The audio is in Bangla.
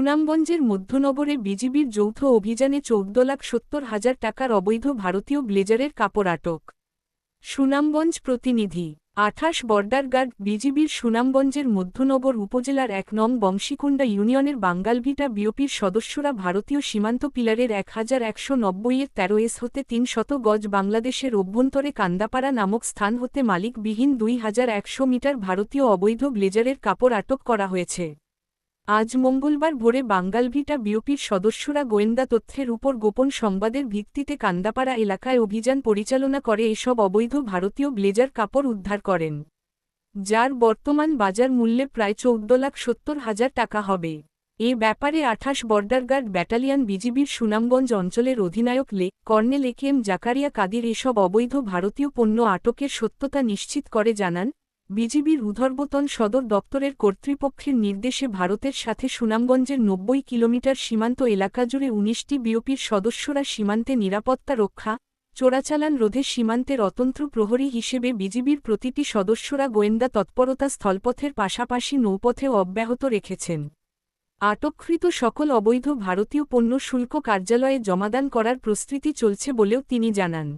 সুনামগঞ্জের মধ্যনগরে বিজিবির যৌথ অভিযানে চৌদ্দ লাখ সত্তর হাজার টাকার অবৈধ ভারতীয় ব্লেজারের কাপড় আটক। সুনামগঞ্জ প্রতিনিধি আঠাশ বর্ডার গার্ড বিজিবির সুনামগঞ্জের মধ্যনগর উপজেলার এক নং বংশীকুণ্ডা ইউনিয়নের বাঙ্গালভিটা বিওপির সদস্যরা ভারতীয় সীমান্ত পিলারের এক হাজার একশো নব্বইয়ের তেরো এস হতে তিন শত গজ বাংলাদেশের অভ্যন্তরে কান্দাপাড়া নামক স্থান হতে মালিকবিহীন দুই হাজার একশো মিটার ভারতীয় অবৈধ ব্লেজারের কাপড় আটক করা হয়েছে। আজ মঙ্গলবার ভোরে বাঙ্গালভিটা বিওপির সদস্যরা গোয়েন্দা তথ্যের উপর গোপন সংবাদের ভিত্তিতে কান্দাপাড়া এলাকায় অভিযান পরিচালনা করে এসব অবৈধ ভারতীয় ব্লেজার কাপড় উদ্ধার করেন। যার বর্তমান বাজার মূল্যে প্রায় চৌদ্দ লাখ সত্তর হাজার টাকা হবে। এ ব্যাপারে আঠাশ বর্ডার গার্ড ব্যাটালিয়ন বিজিবির সুনামগঞ্জ অঞ্চলের অধিনায়ক লে, colonel A K M Zakaria Kadir এসব অবৈধ ভারতীয় পণ্য আটকের সত্যতা নিশ্চিত করে জানান বিজিবির উধর্বতন সদর দপ্তরের কর্তৃপক্ষের নির্দেশে ভারতের সাথে সুনামগঞ্জের নব্বই কিলোমিটার সীমান্ত এলাকা জুড়ে উনিশটি বিওপির সদস্যরা সীমান্তে নিরাপত্তা রক্ষা, চোরাচালান রোধে সীমান্তের অতন্ত্র প্রহরী হিসেবে বিজিবির প্রতিটি সদস্যরা গোয়েন্দা তৎপরতা স্থলপথের পাশাপাশি নৌপথেও অব্যাহত রেখেছেন। আটককৃত সকল অবৈধ ভারতীয় পণ্য শুল্ক কার্যালয়ে জমাদান করার প্রস্তুতি চলছে বলেও তিনি জানান।